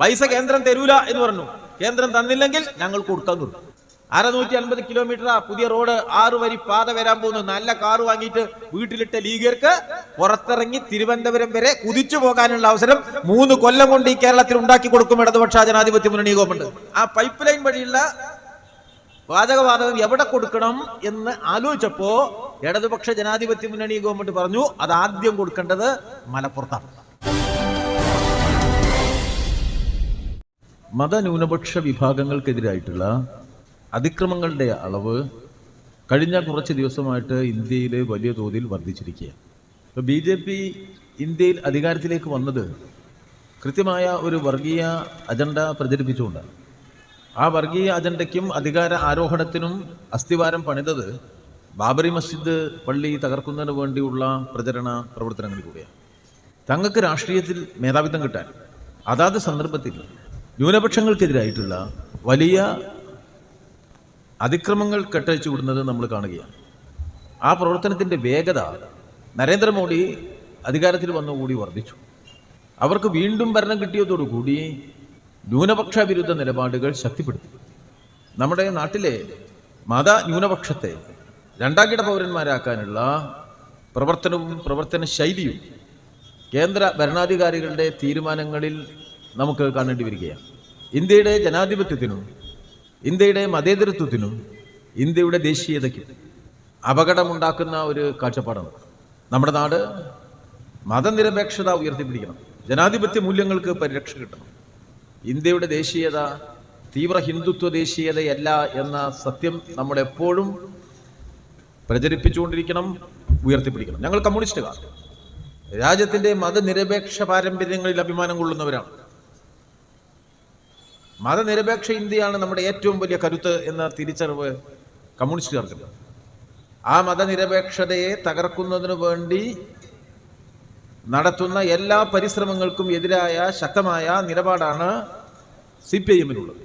പൈസ കേന്ദ്രം തരൂല എന്ന് പറഞ്ഞു. കേന്ദ്രം തന്നില്ലെങ്കിൽ ഞങ്ങൾ കൊടുക്കാൻ തുടങ്ങും. അറുന്നൂറ്റി അൻപത് കിലോമീറ്റർ പുതിയ റോഡ് ആറ് വരി പാത വരാൻ പോകുന്നു. നല്ല കാർ വാങ്ങിയിട്ട് വീട്ടിലിട്ട ലീഗർക്ക് പുറത്തിറങ്ങി തിരുവനന്തപുരം വരെ കുതിച്ചു പോകാനുള്ള അവസരം മൂന്ന് കൊല്ലം കൊണ്ട് ഈ കേരളത്തിൽ ഉണ്ടാക്കി കൊടുക്കും ഇടതുപക്ഷ ജനാധിപത്യ മുന്നണി ഗവൺമെന്റ്. ആ പൈപ്പ് ലൈൻ വഴിയുള്ള വാചകവാതകം എവിടെ കൊടുക്കണം എന്ന് ആലോചിച്ചപ്പോ ഇടതുപക്ഷ ജനാധിപത്യ മുന്നണി ഗവൺമെന്റ് പറഞ്ഞു അത് ആദ്യം കൊടുക്കേണ്ടത് മലപ്പുറത്താണ്. മതന്യൂനപക്ഷ വിഭാഗങ്ങൾക്കെതിരായിട്ടുള്ള അതിക്രമങ്ങളുടെ അളവ് കഴിഞ്ഞ കുറച്ച് ദിവസമായിട്ട് ഇന്ത്യയിൽ വലിയ തോതിൽ വർദ്ധിച്ചിരിക്കുകയാണ്. ഇപ്പോൾ ബി ജെ പി ഇന്ത്യയിൽ അധികാരത്തിലേക്ക് വന്നത് കൃത്യമായ ഒരു വർഗീയ അജണ്ട പ്രചരിപ്പിച്ചുകൊണ്ടാണ്. ആ വർഗീയ അജണ്ടയ്ക്കും അധികാര ആരോഹണത്തിനും അസ്ഥിവാരം പണിതത് ബാബറി മസ്ജിദ് പള്ളി തകർക്കുന്നതിന് വേണ്ടിയുള്ള പ്രചരണ പ്രവർത്തനങ്ങളിലൂടെയാണ്. തങ്ങൾക്ക് രാഷ്ട്രീയത്തിൽ മേധാവിത്വം കിട്ടാൻ അതാത് സന്ദർഭത്തിൽ ന്യൂനപക്ഷങ്ങൾക്കെതിരായിട്ടുള്ള വലിയ അതിക്രമങ്ങൾ കെട്ടഴിച്ചു വിടുന്നത് നമ്മൾ കാണുകയാണ്. ആ പ്രവർത്തനത്തിന്റെ വേഗത നരേന്ദ്രമോദി അധികാരത്തിൽ വന്നുകൂടി വർദ്ധിച്ചു. അവർക്ക് വീണ്ടും ഭരണം കിട്ടിയതോടുകൂടി ന്യൂനപക്ഷ വിരുദ്ധ നിലപാടുകൾ ശക്തിപ്പെടുത്തി. നമ്മുടെ നാട്ടിലെ മത ന്യൂനപക്ഷത്തെ രണ്ടാംകിട പൗരന്മാരാക്കാനുള്ള പ്രവർത്തനവും പ്രവർത്തന ശൈലിയും കേന്ദ്ര ഭരണാധികാരികളുടെ തീരുമാനങ്ങളിൽ നമുക്ക് കാണേണ്ടി വരികയാണ് ഇന്ത്യയുടെ ജനാധിപത്യത്തിനും ഇന്ത്യയുടെ മതേതരത്വത്തിനും ഇന്ത്യയുടെ ദേശീയതയ്ക്കും അപകടമുണ്ടാക്കുന്ന ഒരു കാഴ്ചപ്പാടാണ്. നമ്മുടെ നാട് മതനിരപേക്ഷത ഉയർത്തിപ്പിടിക്കണം. ജനാധിപത്യ മൂല്യങ്ങൾക്ക് പരിരക്ഷ കിട്ടണം. ഇന്ത്യയുടെ ദേശീയത തീവ്ര ഹിന്ദുത്വ ദേശീയതയല്ല എന്ന സത്യം നമ്മൾ എപ്പോഴും പ്രചരിപ്പിച്ചുകൊണ്ടിരിക്കണം ഉയർത്തിപ്പിടിക്കണം. ഞങ്ങൾ കമ്മ്യൂണിസ്റ്റുകാർ. രാജ്യത്തിന്റെ മതനിരപേക്ഷ പാരമ്പര്യങ്ങളിൽ അഭിമാനം കൊള്ളുന്നവരാണ്. മതനിരപേക്ഷ ഇന്ത്യയാണ് നമ്മുടെ ഏറ്റവും വലിയ കരുത്ത് എന്ന തിരിച്ചറിവ് കമ്മ്യൂണിസ്റ്റുകാർക്കുണ്ട് ആ മതനിരപേക്ഷതയെ തകർക്കുന്നതിന് വേണ്ടി നടത്തുന്ന എല്ലാ പരിശ്രമങ്ങൾക്കും എതിരായ ശക്തമായ നിലപാടാണ് സി പി ഐ എമ്മിനുള്ളത്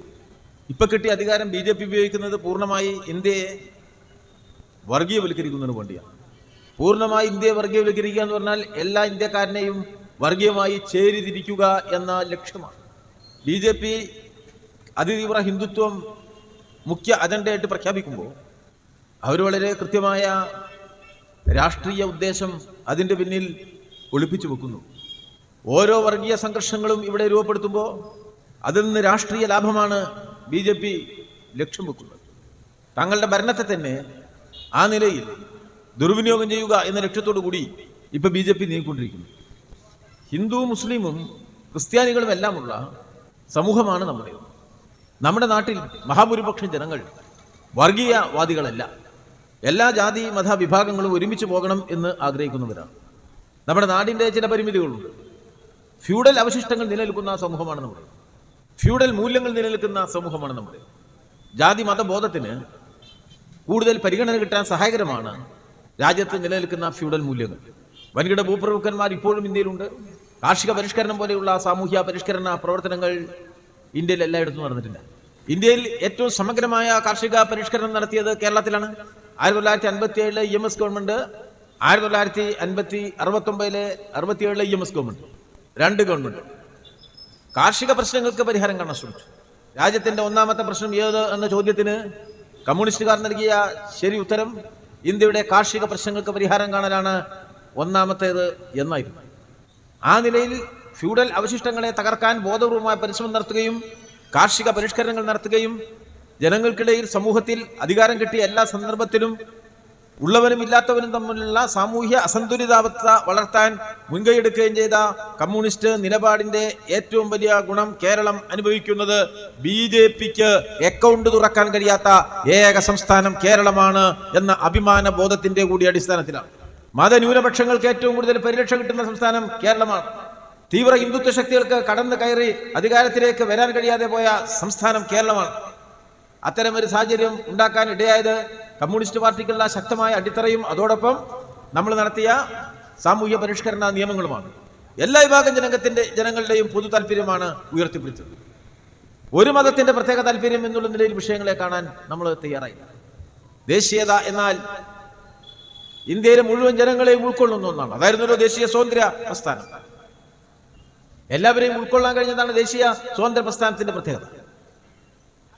ഇപ്പൊ കിട്ടിയ അധികാരം ബി ജെ പി ഉപയോഗിക്കുന്നത് പൂർണമായി ഇന്ത്യയെ വർഗീയവൽക്കരിക്കുന്നതിന് വേണ്ടിയാണ്. പൂർണമായി ഇന്ത്യയെ വർഗീയവൽക്കരിക്കുക എന്ന് പറഞ്ഞാൽ എല്ലാ ഇന്ത്യക്കാരനെയും വർഗീയമായി ചേരിതിരിക്കുക എന്ന ലക്ഷ്യമാണ്. ബി ജെ പി അതിതീവ്ര ഹിന്ദുത്വം മുഖ്യ അജണ്ടയായിട്ട് പ്രഖ്യാപിക്കുമ്പോൾ അവർ വളരെ കൃത്യമായ രാഷ്ട്രീയ ഉദ്ദേശം അതിന്റെ പിന്നിൽ ഒളിപ്പിച്ചു വെക്കുന്നു. ഓരോ വർഗീയ സംഘർഷങ്ങളും ഇവിടെ രൂപപ്പെടുത്തുമ്പോൾ അതിൽ നിന്ന് രാഷ്ട്രീയ ലാഭമാണ് ബി ജെ പി ലക്ഷ്യം വെക്കുന്നത്. തങ്ങളുടെ ഭരണത്തെ തന്നെ ആ നിലയിൽ ദുർവിനിയോഗം ചെയ്യുക എന്ന ലക്ഷ്യത്തോടു കൂടി ഇപ്പൊ ബി ജെ പി നീങ്ങിക്കൊണ്ടിരിക്കുന്നു. ഹിന്ദു മുസ്ലിമും ക്രിസ്ത്യാനികളും എല്ലാമുള്ള സമൂഹമാണ് നമ്മുടേത്. നമ്മുടെ നാട്ടിൽ മഹാഭൂരിപക്ഷം ജനങ്ങൾ വർഗീയവാദികളല്ല. എല്ലാ ജാതി മത വിഭാഗങ്ങളും ഒരുമിച്ച് പോകണം എന്ന് ആഗ്രഹിക്കുന്നവരാണ്. നമ്മുടെ നാടിന്റെ ചില പരിമിതികളുണ്ട്. ഫ്യൂഡൽ അവശിഷ്ടങ്ങൾ നിലനിൽക്കുന്ന സമൂഹമാണ് നമ്മുടെ. ഫ്യൂഡൽ മൂല്യങ്ങൾ നിലനിൽക്കുന്ന സമൂഹമാണ് നമ്മുടെ. ജാതി മതബോധത്തിന് കൂടുതൽ പരിഗണന കിട്ടാൻ സഹായകരമാണ് രാജ്യത്ത് നിലനിൽക്കുന്ന ഫ്യൂഡൽ മൂല്യങ്ങൾ. വൻകിട ഭൂപ്രഭുക്കന്മാർ ഇപ്പോഴും ഇന്ത്യയിലുണ്ട്. കാർഷിക പരിഷ്കരണം പോലെയുള്ള സാമൂഹ്യ പരിഷ്കരണ പ്രവർത്തനങ്ങൾ ഇന്ത്യയിൽ എല്ലായിടത്തും നടന്നിട്ടില്ല ഇന്ത്യയിൽ ഏറ്റവും സമഗ്രമായ കാർഷിക പരിഷ്കരണം നടത്തിയത് കേരളത്തിലാണ്. ആയിരത്തി തൊള്ളായിരത്തി അൻപത്തി ഏഴിലെ ഇ എം എസ് ഗവൺമെന്റ് ആയിരത്തി തൊള്ളായിരത്തി അൻപത്തി അറുപത്തി ഒമ്പതിലെ അറുപത്തി ഏഴിലെ ഇ എം എസ് ഗവൺമെന്റ് രണ്ട് ഗവൺമെന്റ് കാർഷിക പ്രശ്നങ്ങൾക്ക് പരിഹാരം കാണാൻ ശ്രമിച്ചു. രാജ്യത്തിന്റെ ഒന്നാമത്തെ പ്രശ്നം ഏത് എന്ന ചോദ്യത്തിന് കമ്മ്യൂണിസ്റ്റുകാർ നൽകിയ ശരി ഉത്തരം ഇന്ത്യയുടെ കാർഷിക പ്രശ്നങ്ങൾക്ക് പരിഹാരം കാണലാണ് ഒന്നാമത്തേത് എന്നായിരുന്നു. ആ നിലയിൽ ഫ്യൂഡൽ അവശിഷ്ടങ്ങളെ തകർക്കാൻ ബോധപൂർവമായ പരിശ്രമം നടത്തുകയും കാർഷിക പരിഷ്കരണങ്ങൾ നടത്തുകയും ജനങ്ങൾക്കിടയിൽ സമൂഹത്തിൽ അധികാരം കിട്ടിയ എല്ലാ സന്ദർഭത്തിലും ഉള്ളവനും ഇല്ലാത്തവനും തമ്മിലുള്ള സാമൂഹ്യ അസന്തുലിതാവസ്ഥ വളർത്താൻ മുൻകൈയെടുക്കുകയും ചെയ്ത കമ്മ്യൂണിസ്റ്റ് നിലപാടിന്റെ ഏറ്റവും വലിയ ഗുണം കേരളം അനുഭവിക്കുന്നത് ബി ജെ പിക്ക് അക്കൗണ്ട് തുറക്കാൻ കഴിയാത്ത ഏക സംസ്ഥാനം കേരളമാണ് എന്ന അഭിമാന ബോധത്തിന്റെ കൂടി അടിസ്ഥാനത്തിലാണ്. മതന്യൂനപക്ഷങ്ങൾക്ക് ഏറ്റവും കൂടുതൽ പരിരക്ഷ കിട്ടുന്ന സംസ്ഥാനം കേരളമാണ്. തീവ്ര ഹിന്ദുത്വ ശക്തികൾക്ക് കടന്നു കയറി അധികാരത്തിലേക്ക് വരാൻ കഴിയാതെ പോയ സംസ്ഥാനം കേരളമാണ്. അത്തരമൊരു സാഹചര്യം ഉണ്ടാക്കാൻ ഇടയായത് കമ്മ്യൂണിസ്റ്റ് പാർട്ടിക്കുള്ള ശക്തമായ അടിത്തറയും അതോടൊപ്പം നമ്മൾ നടത്തിയ സാമൂഹ്യ പരിഷ്കരണ നിയമങ്ങളുമാണ്. എല്ലാ വിഭാഗം ജനകത്തിന്റെ ജനങ്ങളുടെയും പൊതു താല്പര്യമാണ് ഉയർത്തിപ്പിടിച്ചത്. ഒരു മതത്തിന്റെ പ്രത്യേക താല്പര്യം എന്നുള്ള നിലയിൽ വിഷയങ്ങളെ കാണാൻ നമ്മൾ തയ്യാറായില്ല. ദേശീയത എന്നാൽ ഇന്ത്യയിലെ മുഴുവൻ ജനങ്ങളെയും ഉൾക്കൊള്ളുന്ന ഒന്നാണ്. അതായിരുന്നല്ലോ ദേശീയ സ്വാതന്ത്ര്യ പ്രസ്ഥാനം എല്ലാവരെയും ഉൾക്കൊള്ളാൻ കഴിഞ്ഞതാണ് ദേശീയ സ്വാതന്ത്ര്യ പ്രസ്ഥാനത്തിന്റെ പ്രത്യേകത.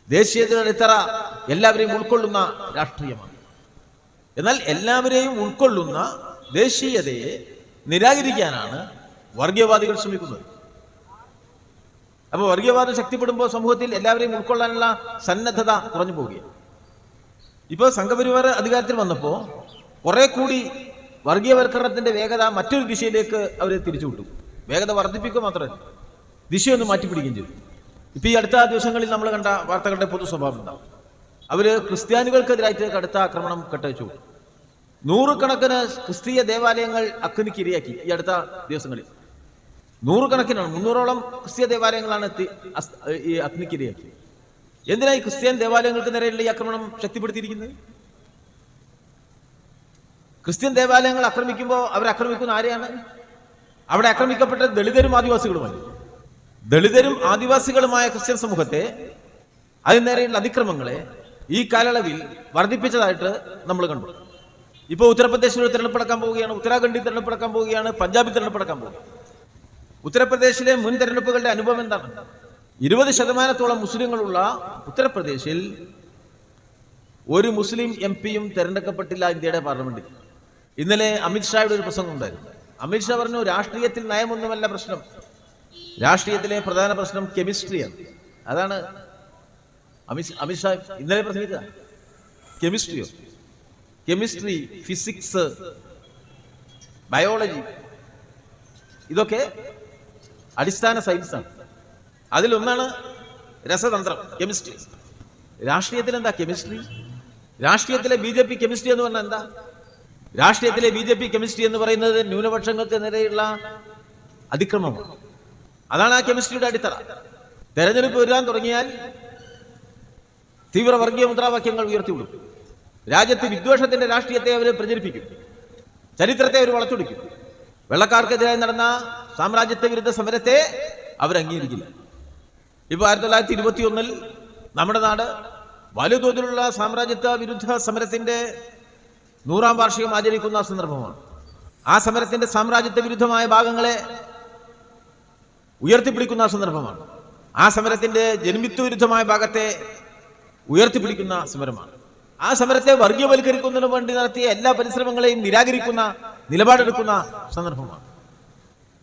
ദേശീയതയുടെ ഇത്ര എല്ലാവരെയും ഉൾക്കൊള്ളുന്ന രാഷ്ട്രീയമാണ്. എന്നാൽ എല്ലാവരെയും ഉൾക്കൊള്ളുന്ന ദേശീയതയെ നിരാകരിക്കാനാണ് വർഗീയവാദികൾ ശ്രമിക്കുന്നത്. അപ്പോൾ വർഗീയവാദം ശക്തിപ്പെടുമ്പോൾ സമൂഹത്തിൽ എല്ലാവരെയും ഉൾക്കൊള്ളാനുള്ള സന്നദ്ധത കുറഞ്ഞു പോവുകയാണ്. ഇപ്പോൾ സംഘപരിവാർ അധികാരത്തിൽ വന്നപ്പോൾ കുറെ കൂടി വർഗീയവൽക്കരണത്തിന്റെ വേഗത മറ്റൊരു ദിശയിലേക്ക് അവരെ തിരിച്ചുവിട്ടു. വേഗത വർദ്ധിപ്പിക്കുക മാത്രമല്ല ദിശയൊന്ന് മാറ്റിപ്പിടിക്കുകയും ചെയ്തു ഇപ്പൊ ഈ അടുത്ത ദിവസങ്ങളിൽ നമ്മൾ കണ്ട വാർത്തകളുടെ പൊതു സ്വഭാവം എന്താ? അവർ ക്രിസ്ത്യാനികൾക്കെതിരായിട്ട് കടുത്ത ആക്രമണം കെട്ടവച്ചു നൂറുകണക്കിന് ക്രിസ്തീയ ദേവാലയങ്ങൾ അഗ്നിക്കിരയാക്കി ഈ അടുത്ത ദിവസങ്ങളിൽ. നൂറുകണക്കിനാണ് മുന്നൂറോളം ക്രിസ്തീയ ദേവാലയങ്ങളാണ് ഈ അഗ്നിക്കിരയാക്കി എന്തിനാ ഈ ക്രിസ്ത്യൻ ദേവാലയങ്ങൾക്ക് നേരെയുള്ള ഈ ആക്രമണം ശക്തിപ്പെടുത്തിയിരിക്കുന്നത്? ക്രിസ്ത്യൻ ദേവാലയങ്ങൾ ആക്രമിക്കുമ്പോൾ അവർ ആക്രമിക്കുന്ന ആരെയാണ്? അവിടെ ആക്രമിക്കപ്പെട്ട ദളിതരും ആദിവാസികളുമായി. ദളിതരും ആദിവാസികളുമായ ക്രിസ്ത്യൻ സമൂഹത്തെ അതിന് നേരെയുള്ള അതിക്രമങ്ങളെ ഈ കാലയളവിൽ വർദ്ധിപ്പിച്ചതായിട്ട് നമ്മൾ കണ്ടു. ഇപ്പോൾ ഉത്തർപ്രദേശിൽ ഒരു തിരഞ്ഞെടുപ്പ് നടക്കാൻ പോവുകയാണ് ഉത്തരാഖണ്ഡിൽ തിരഞ്ഞെടുപ്പ് നടക്കാൻ പോവുകയാണ് പഞ്ചാബിൽ തിരഞ്ഞെടുപ്പ് നടക്കാൻ പോവുകയാണ്. ഉത്തർപ്രദേശിലെ മുൻ തെരഞ്ഞെടുപ്പുകളുടെ അനുഭവം എന്താണ്? ഇരുപത് ശതമാനത്തോളം മുസ്ലിങ്ങളുള്ള ഉത്തർപ്രദേശിൽ ഒരു മുസ്ലിം എം പിയും തെരഞ്ഞെടുക്കപ്പെട്ടില്ല ഇന്ത്യയുടെ പാർലമെന്റിൽ. ഇന്നലെ അമിത്ഷായുടെ ഒരു പ്രസംഗം ഉണ്ടായിരുന്നു. അമിത്ഷാ പറഞ്ഞു രാഷ്ട്രീയത്തിൽ നയമൊന്നുമല്ല പ്രശ്നം. രാഷ്ട്രീയത്തിലെ പ്രധാന പ്രശ്നം കെമിസ്ട്രിയാണ്. അതാണ് അമിത് അമിത്ഷാ ഇന്നലെ പ്രസംഗിച്ച കെമിസ്ട്രിയോ? കെമിസ്ട്രി ഫിസിക്സ് ബയോളജി ഇതൊക്കെ അടിസ്ഥാന സയൻസാണ്. അതിലൊന്നാണ് രസതന്ത്രം കെമിസ്ട്രി. രാഷ്ട്രീയത്തിൽ എന്താ കെമിസ്ട്രി? രാഷ്ട്രീയത്തിലെ ബി ജെ പി കെമിസ്ട്രി എന്ന് പറഞ്ഞാൽ എന്താ? രാഷ്ട്രീയത്തിലെ ബി ജെ പി കെമിസ്ട്രി എന്ന് പറയുന്നത് ന്യൂനപക്ഷങ്ങൾക്ക് നേരെയുള്ള അതിക്രമമാണ്. അതാണ് ആ കെമിസ്ട്രിയുടെ അടിത്തറ. തെരഞ്ഞെടുപ്പ് വരാൻ തുടങ്ങിയാൽ തീവ്ര വർഗീയ മുദ്രാവാക്യങ്ങൾ ഉയർത്തിവിടും. രാജ്യത്ത് വിദ്വേഷത്തിന്റെ രാഷ്ട്രീയത്തെ അവർ പ്രചരിപ്പിക്കും. ചരിത്രത്തെ അവർ വളച്ചൊടിക്കും. വെള്ളക്കാർക്കെതിരായി നടന്ന സാമ്രാജ്യത്വ വിരുദ്ധ സമരത്തെ അവർ അംഗീകരിക്കില്ല. ഇപ്പൊ ആയിരത്തി തൊള്ളായിരത്തി ഇരുപത്തി ഒന്നിൽ നമ്മുടെ നാട് വലുതോതിലുള്ള സാമ്രാജ്യത്വ വിരുദ്ധ സമരത്തിന്റെ നൂറാം വാർഷികം ആചരിക്കുന്ന സന്ദർഭമാണ്. ആ സമരത്തിന്റെ സാമ്രാജ്യത്വ വിരുദ്ധമായ ഭാഗങ്ങളെ ഉയർത്തിപ്പിടിക്കുന്ന സന്ദർഭമാണ്. ആ സമരത്തിന്റെ ജന്മിത്വ വിരുദ്ധമായ ഭാഗത്തെ ഉയർത്തിപ്പിടിക്കുന്ന സമരമാണ്. ആ സമരത്തെ വർഗീയവൽക്കരിക്കുന്നതിന് വേണ്ടി നടത്തിയ എല്ലാ പരിശ്രമങ്ങളെയും നിരാകരിക്കുന്ന നിലപാടെടുക്കുന്ന സന്ദർഭമാണ്.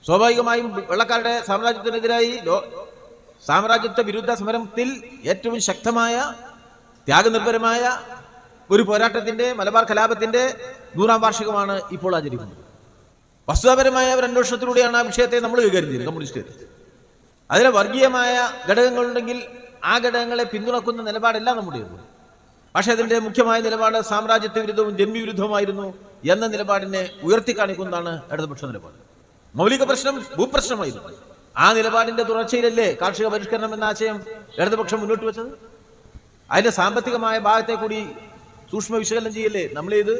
സ്വാഭാവികമായും വെള്ളക്കാരുടെ സാമ്രാജ്യത്തിനെതിരായി സാമ്രാജ്യത്വ വിരുദ്ധ സമരത്തിൽ ഏറ്റവും ശക്തമായ ത്യാഗനിർഭരമായ ഒരു പോരാട്ടത്തിന്റെ മലബാർ കലാപത്തിന്റെ നൂറാം വാർഷികമാണ് ഇപ്പോൾ ആചരിക്കുന്നത്. വസ്തുതാപരമായ ഒരു അന്വേഷണത്തിലൂടെയാണ് ആ വിഷയത്തെ നമ്മൾ കൈകാര്യം കമ്മ്യൂണിസ്റ്റ് അതിലെ വർഗീയമായ ഘടകങ്ങളുണ്ടെങ്കിൽ ആ ഘടകങ്ങളെ പിന്തുണക്കുന്ന നിലപാടല്ല നമ്മുടേത് പക്ഷേ അതിന്റെ മുഖ്യമായ നിലപാട് സാമ്രാജ്യത്വ വിരുദ്ധവും ജന്മിവിരുദ്ധവുമായിരുന്നു എന്ന നിലപാടിനെ ഉയർത്തി കാണിക്കുന്നതാണ് ഇടതുപക്ഷ നിലപാട്. മൗലിക പ്രശ്നം ഭൂപ്രശ്നമായിരുന്നു. ആ നിലപാടിന്റെ തുടർച്ചയിലല്ലേ കാർഷിക പരിഷ്കരണം എന്ന ആശയം ഇടതുപക്ഷം മുന്നോട്ട് വെച്ചത്? അതിന്റെ സാമ്പത്തികമായ ഭാഗത്തെ കൂടി സൂക്ഷ്മ വിശകലനം ചെയ്യല്ലേ? നമ്മൾ ഇത്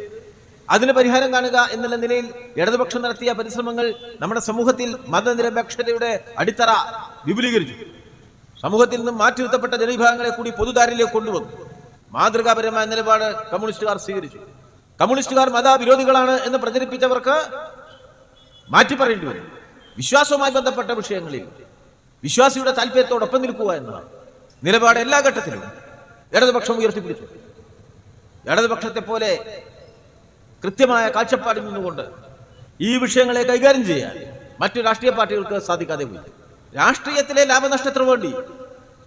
അതിന് പരിഹാരം കാണുക എന്നുള്ള നിലയിൽ ഇടതുപക്ഷം നടത്തിയ പരിശ്രമങ്ങൾ നമ്മുടെ സമൂഹത്തിൽ മതനിരപേക്ഷതയുടെ അടിത്തറ വിപുലീകരിച്ചു. സമൂഹത്തിൽ നിന്നും മാറ്റി നിർത്തപ്പെട്ട ജനവിഭാഗങ്ങളെ കൂടി പൊതുധാരയിലേക്ക് കൊണ്ടുവന്നു. മാതൃകാപരമായ നിലപാട് കമ്മ്യൂണിസ്റ്റുകാർ സ്വീകരിച്ചു. കമ്മ്യൂണിസ്റ്റുകാർ മതവിരോധികളാണ് എന്ന് പ്രചരിപ്പിച്ചവർക്ക് മാറ്റി പറയേണ്ടി വരും വിശ്വാസവുമായി ബന്ധപ്പെട്ട വിഷയങ്ങളിൽ വിശ്വാസിയുടെ താല്പര്യത്തോടൊപ്പം നിൽക്കുക എന്നതാണ്. നിലപാട് എല്ലാ ഘട്ടത്തിലും ഇടതുപക്ഷം ഉയർത്തിപ്പിടിച്ചു. ഇടതുപക്ഷത്തെ പോലെ കൃത്യമായ കാഴ്ചപ്പാടിൽ നിന്നുകൊണ്ട് ഈ വിഷയങ്ങളെ കൈകാര്യം ചെയ്യാൻ മറ്റു രാഷ്ട്രീയ പാർട്ടികൾക്ക് സാധിക്കാതെ പോയി രാഷ്ട്രീയത്തിലെ ലാഭനഷ്ടത്തിന് വേണ്ടി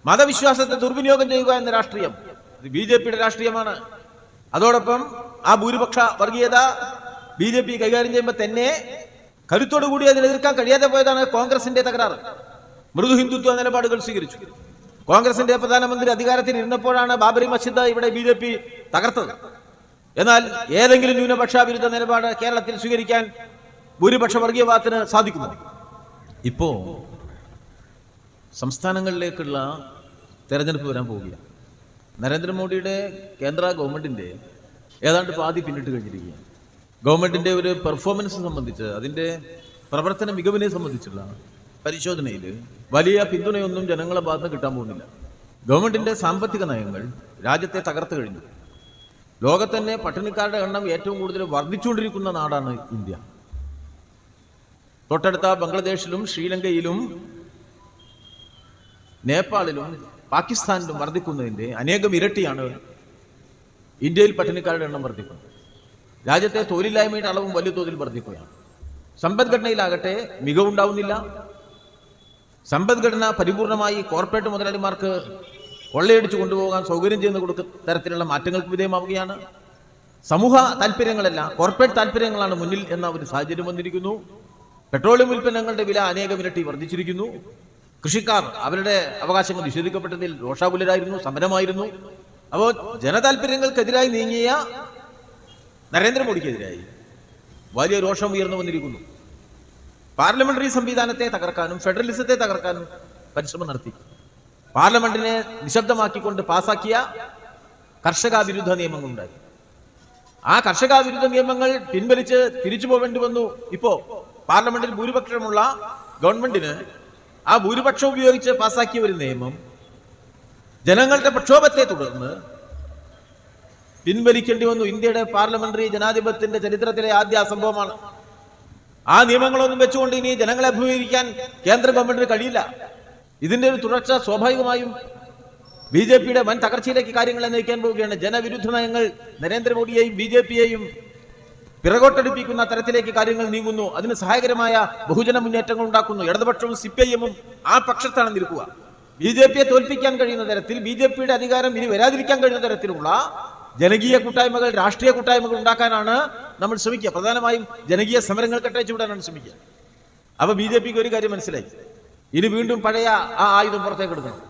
മതവിശ്വാസത്തെ ദുർവിനിയോഗം ചെയ്യുക എന്ന രാഷ്ട്രീയം ഇത് ബി ജെ പിയുടെ രാഷ്ട്രീയമാണ്. അതോടൊപ്പം ആ ഭൂരിപക്ഷ വർഗീയത ബി ജെ പി കൈകാര്യം ചെയ്യുമ്പോൾ തന്നെ കരുത്തോടുകൂടി അതിനെതിർക്കാൻ കഴിയാതെ പോയതാണ് കോൺഗ്രസിന്റെ തകരാറ്. മൃദു ഹിന്ദുത്വ നിലപാടുകൾ സ്വീകരിച്ചു. കോൺഗ്രസിന്റെ പ്രധാനമന്ത്രി അധികാരത്തിൽ ഇരുന്നപ്പോഴാണ് ബാബരി മസ്ജിദ് ഇവിടെ ബി ജെ പി തകർത്തത്. എന്നാൽ ഏതെങ്കിലും ന്യൂനപക്ഷ വിരുദ്ധ നിലപാട് കേരളത്തിൽ സ്വീകരിക്കാൻ ഭൂരിപക്ഷ വർഗീയവാദത്തിന് സാധിക്കുന്നു ഇപ്പോ സംസ്ഥാനങ്ങളിലേക്കുള്ള തെരഞ്ഞെടുപ്പ് വരാൻ പോവുകയാണ്. നരേന്ദ്രമോദിയുടെ കേന്ദ്ര ഗവൺമെന്റിന്റെ ഏതാണ്ട് പാതി പിന്നിട്ട് കഴിഞ്ഞിരിക്കുകയാണ്. ഗവൺമെന്റിന്റെ ഒരു പെർഫോമൻസ് സംബന്ധിച്ച് അതിന്റെ പ്രവർത്തന മികവിനെ സംബന്ധിച്ചുള്ള പരിശോധനയിൽ വലിയ പിന്തുണയൊന്നും ജനങ്ങളെ ഭാഗത്ത് കിട്ടാൻ പോകുന്നില്ല. ഗവൺമെന്റിന്റെ സാമ്പത്തിക നയങ്ങൾ രാജ്യത്തെ തകർത്തു കഴിഞ്ഞു. ലോകത്തന്നെ പട്ടിണിക്കാരുടെ എണ്ണം ഏറ്റവും കൂടുതൽ വർദ്ധിച്ചുകൊണ്ടിരിക്കുന്ന നാടാണ് ഇന്ത്യ. തൊട്ടടുത്ത ബംഗ്ലാദേശിലും ശ്രീലങ്കയിലും നേപ്പാളിലും പാകിസ്ഥാനിലും വർദ്ധിക്കുന്നതിന്റെ അനേകം ഇരട്ടിയാണ് ഇന്ത്യയിൽ പട്ടിണിക്കാരുടെ എണ്ണം വർദ്ധിക്കുന്നത്. രാജ്യത്തെ തൊഴിലില്ലായ്മയുടെ അളവും വലിയ തോതിൽ വർദ്ധിക്കുകയാണ്. സമ്പദ്ഘടനയിലാകട്ടെ മികവുണ്ടാവുന്നില്ല. സമ്പദ്ഘടന പരിപൂർണമായി കോർപ്പറേറ്റ് മുതലാളിമാർക്ക് കൊള്ളയടിച്ചു കൊണ്ടുപോകാൻ സൗകര്യം ചെയ്യുന്ന കൊടുക്ക തരത്തിലുള്ള മാറ്റങ്ങൾക്ക് വിധേയമാവുകയാണ്. സമൂഹ താല്പര്യങ്ങളല്ല കോർപ്പറേറ്റ് താല്പര്യങ്ങളാണ് മുന്നിൽ എന്ന ഒരു സാഹചര്യം വന്നിരിക്കുന്നു. പെട്രോളിയം ഉൽപ്പന്നങ്ങളുടെ വില അനേകം ഇരട്ടി വർദ്ധിച്ചിരിക്കുന്നു. കൃഷിക്കാർ അവരുടെ അവകാശങ്ങൾ നിഷേധിക്കപ്പെട്ടതിൽ രോഷാകുലരായിരുന്നു സമരമായിരുന്നു. അപ്പോൾ ജനതാൽപര്യങ്ങൾക്കെതിരായി നീങ്ങിയ നരേന്ദ്രമോദിക്കെതിരായി വലിയ രോഷം ഉയർന്നു വന്നിരിക്കുന്നു. പാർലമെന്ററി സംവിധാനത്തെ തകർക്കാനും ഫെഡറലിസത്തെ തകർക്കാനും പരിശ്രമം നടത്തി. പാർലമെന്റിനെ നിശബ്ദമാക്കിക്കൊണ്ട് പാസാക്കിയ കർഷക വിരുദ്ധ നിയമങ്ങളുണ്ടായി. ആ കർഷക വിരുദ്ധ നിയമങ്ങൾ പിൻവലിച്ച് തിരിച്ചു പോവേണ്ടി വന്നു. ഇപ്പോ പാർലമെന്റിൽ ഭൂരിപക്ഷമുള്ള ഗവൺമെന്റിന് ആ ഭൂരിപക്ഷം ഉപയോഗിച്ച് പാസാക്കിയ ഒരു നിയമം ജനങ്ങളുടെ പ്രക്ഷോഭത്തെ തുടർന്ന് പിൻവലിക്കേണ്ടി വന്നു. ഇന്ത്യയുടെ പാർലമെന്ററി ജനാധിപത്യത്തിന്റെ ചരിത്രത്തിലെ ആദ്യ സംഭവമാണ്. ആ നിയമങ്ങളൊന്നും വെച്ചുകൊണ്ട് ഇനി ജനങ്ങളെ അഭിമുഖീകരിക്കാൻ കേന്ദ്ര ഗവൺമെന്റിന് കഴിയില്ല. ഇതിന്റെ ഒരു തുടർച്ച സ്വാഭാവികമായും ബി ജെ പിയുടെ വൻ തകർച്ചയിലേക്ക് കാര്യങ്ങളെ നയിക്കാൻ പോവുകയാണ്. ജനവിരുദ്ധ നയങ്ങൾ നരേന്ദ്രമോദിയെയും ബി ജെ പിയെയും പിറകോട്ടടിപ്പിക്കുന്ന തരത്തിലേക്ക് കാര്യങ്ങൾ നീങ്ങുന്നു. അതിന് സഹായകരമായ ബഹുജന മുന്നേറ്റങ്ങൾ ഉണ്ടാക്കുന്നു. ഇടതുപക്ഷവും സി പി ആ പക്ഷത്താണ് നിൽക്കുക. ബി ജെ പിയെ തോൽപ്പിക്കാൻ കഴിയുന്ന തരത്തിൽ ബി ജെ പിയുടെ അധികാരം ഇനി വരാതിരിക്കാൻ കഴിയുന്ന തരത്തിലുള്ള ജനകീയ കൂട്ടായ്മകൾ രാഷ്ട്രീയ കൂട്ടായ്മകൾ ഉണ്ടാക്കാനാണ് നമ്മൾ ശ്രമിക്കുക. പ്രധാനമായും ജനകീയ സമരങ്ങൾ കെട്ടയച്ചു വിടാനാണ് ശ്രമിക്കുക. അപ്പൊ ബി ജെ പിക്ക് ഒരു കാര്യം മനസ്സിലായി. ഇനി വീണ്ടും പഴയ ആ ആയുധം പുറത്തേക്ക് എടുക്കണം.